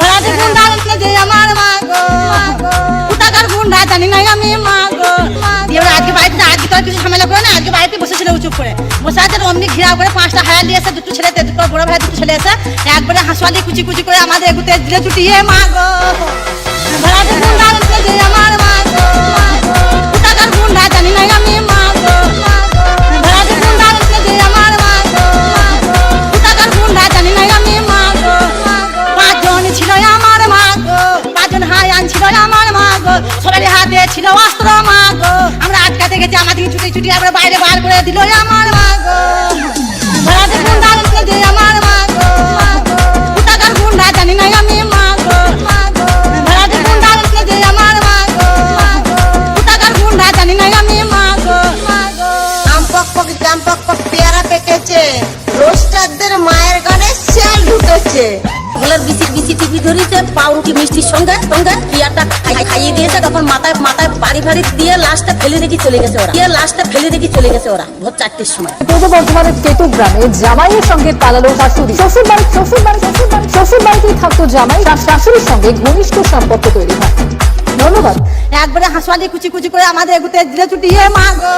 ভাড়াতে গুন্ডা যে আমার মা গো কোথাকার গুন্ডা জানি না আমি মা গো। এবার আজকে বাড়িতে আজকে তো কিছু ঝামেলা করে না, আজকে বাড়িতে বসেছিল চুপ করে। বসে আছে অমনি ঘিরা করে পাঁচটা হায়া নিয়ে দুটো ছেলে দুটো বড় ভাই, দুটো ছেলে এসে একবারে হাসুয়ালি কুচি কুচি করে আমাদের এগুতে দিলে চুটিয়ে মা গো। গো সবারই হাতে ছিল অস্ত্র মা গো আমরা আটকাতে গেছি আমাদের ছুটি ছুটি আমরা বাইরে বার করে দিল আমার মা গো ভাড়াতে গুন্ডা আনলে আমার মা গো কোথাকার গুন্ডা জানি যে আমার পক পেয়ারা মায়ের গানে ঢুকেছে। ওগুলোর বিসি বিসি টিপি ধরেছে পাউরুটি মিষ্টির সঙ্গে সঙ্গে পিয়ারটা খাই- খাইয়ে দিয়েছে তখন মাথায় মাথায় বাড়ি ফাড়ি দিয়ে লাশটা ফেলে রেখে চলে গেছে ওরা। দিয়ে লাশটা ফেলে রেখে চলে গেছে ওরা ভোর চারটের সময়। পূর্ব বর্ধমানের কেতু গ্রামে জামাইয়ের সঙ্গে পালালো শাশুড়ি। শ্বশুর বাড়ি শ্বশুর বাড়ি শ্বশুর বাড়ি শ্বশুর বাড়িতেই থাকতো জামাই তার শাশুড়ির সঙ্গে ঘনিষ্ঠ সম্পর্ক তৈরি হয়। ধন্যবাদ। একবারে হাসুয়ালি কুচি কুচি করে আমাদের এগুতে দিলে চুটিয়ে মা গো।